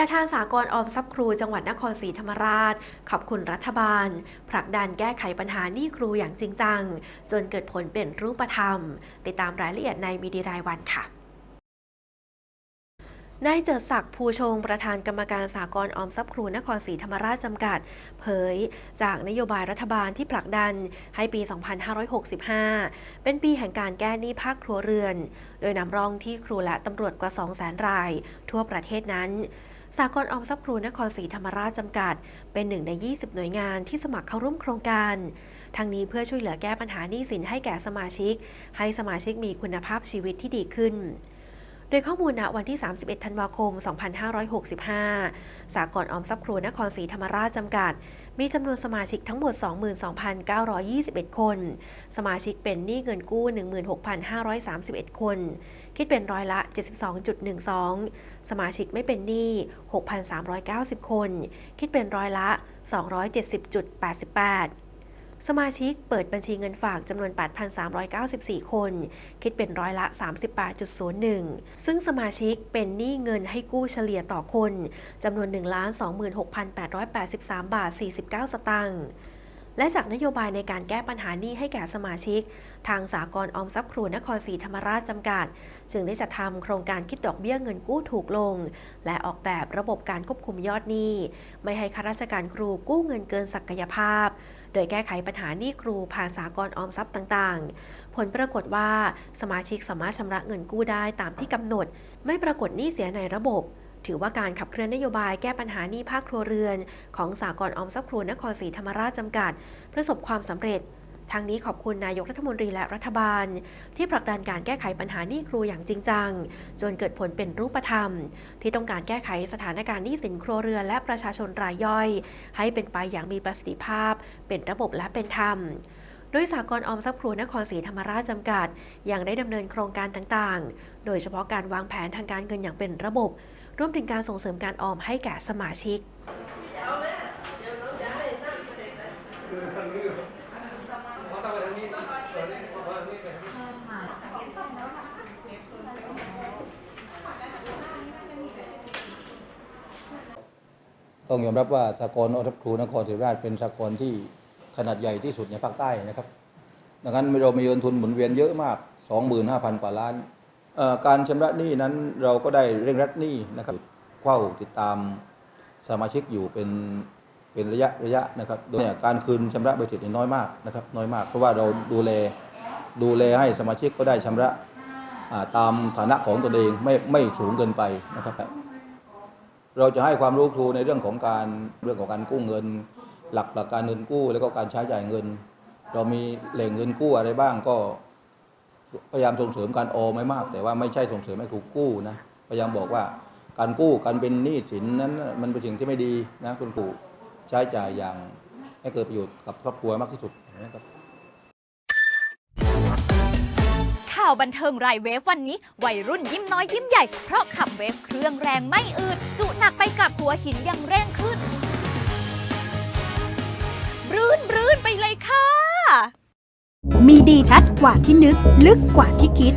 ประธานสากลออมทรัพย์ครูจังหวัดนครศรีธรรมราช ขอบคุณรัฐบาล ผลักดันแก้ไขปัญหาหนี้ครูอย่างจริงจัง จนเกิดผลเป็นรูปธรรม ติดตามรายละเอียดในมีดีรายวันค่ะนายเจิดศักดิ์ภูชง ประธานกรรมการสากลออมทรัพย์ครูนครศรีธรรมราชจำกัด เผย จากนโยบายรัฐบาลที่ผลักดันให้ปี 2565 เป็นปีแห่งการแก้หนี้ภาคครัวเรือน โดยนำร่องที่ครูและตำรวจกว่า 200,000 ราย ทั่วประเทศนั้น สากลออมทรัพย์ครูนครศรีธรรมราชจำกัด เป็นหนึ่งใน 20 หน่วยงานที่สมัครเข้าร่วมโครงการ ทั้งนี้เพื่อช่วยเหลือแก้ปัญหาหนี้สินให้แก่สมาชิก ให้สมาชิกมีคุณภาพชีวิตที่ดีขึ้น โดยข้อมูลณวันที่ 31 ธันวาคม 2565 สากลออมทรัพย์ครูนครศรีธรรมราชจำกัด มีจำนวนสมาชิกทั้งหมด 22,921 คน สมาชิกเป็นหนี้เงินกู้ 16,531 คน คิดเป็นร้อยละ 72.12 สมาชิกไม่เป็นหนี้ 6,390 คน คิดเป็นร้อยละ 270.88 สมาชิกเปิดบัญชีเงินฝากจำนวน 8,394 คน คิดเป็นร้อยละ 38.01 ซึ่งสมาชิกเป็นหนี้เงินให้กู้เฉลี่ยต่อคนจำนวน 1,26,883 บาท 49 สตางค์และจากนโยบายในการแก้ปัญหาหนี้ให้แก่สมาชิก ทางสากลออมทรัพย์ครูนครศรีธรรมราชจำกัด จึงได้จัดทำโครงการคิดดอกเบี้ยเงินกู้ถูกลง และออกแบบระบบการควบคุมยอดหนี้ ไม่ให้ข้าราชการครูกู้เงินเกินศักยภาพ โดยแก้ไขปัญหาหนี้ครูผ่านสากลออมทรัพย์ต่างๆ ผลปรากฏว่าสมาชิกสามารถชำระเงินกู้ได้ตามที่กำหนด ไม่ปรากฏหนี้เสียในระบบ ถือว่าการขับเคลื่อนนโยบายแก้ปัญหาหนี้ภาคครัวเรือน ของสากลออมทรัพย์ครูนครศรีธรรมราชจำกัด ประสบความสำเร็จ ทางนี้ขอบคุณนายกรัฐมนตรีและรัฐบาล ที่ผลักดันการแก้ไขปัญหาหนี้ครูอย่างจริงจัง จนเกิดผลเป็นรูปธรรม ที่ต้องการแก้ไขสถานการณ์หนี้สินครัวเรือนและประชาชนรายย่อย ให้เป็นไปอย่างมีประสิทธิภาพ เป็นระบบและเป็นธรรมโดยสากลออมทรัพย์ครูนครศรีธรรมราชจำกัด ยังได้ดำเนินโครงการต่างๆ โดยเฉพาะการวางแผนทางการเงินอย่างเป็นระบบ รวมถึงการส่งเสริมการออมให้แก่สมาชิก ต้องยอมรับว่าสากลอทัพครูนครศรีรรมราชเป็นสากลที่ขนาดใหญ่ที่สุดในภาคใต้นะครับ ดังนั้นเรามีเงินทุนหมุนเวียนเยอะมาก 25,000 กว่าล้าน การชำระหนี้นั้นเราก็ได้เร่งรัดหนี้นะครับเฝ้าติดตามสมาชิกอยู่เป็น เป็นระยะระยะนะครับโดยเนี่ยการคืนชำระใบเสร็จน้อยมากนะครับน้อยมาก เพราะว่าเราดูแลดูแลให้สมาชิกก็ได้ชำระตามฐานะของตนเองไม่ไม่สูงเกินไปนะครับ เราจะให้ความรู้ครูในเรื่องของการเรื่องของการกู้เงิน หลักหลักการเงินกู้ แล้วก็การใช้จ่ายเงิน เรามีแหล่งเงินกู้อะไรบ้างก็พยายามส่งเสริมการออมไม่มาก แต่ว่าไม่ใช่ส่งเสริมให้ครูกู้นะพยายามบอกว่าการกู้การเป็นหนี้สินนั้นมันเป็นสิ่งที่ไม่ดีนะคุณครู ใช้จ่ายอย่างให้เกิดประโยชน์กับครอบครัวมากที่สุดนะครับข่าวบันเทิงรายเวฟวันนี้ วัยรุ่นยิ้มน้อยยิ้มใหญ่ เพราะขับเวฟเครื่องแรงไม่อืดจุหนักไปกับหัวหินยังเร่งขึ้นบรื้นบรื้นไปเลยค่ะ มีดีชัดกว่าที่นึก ลึกกว่าที่คิด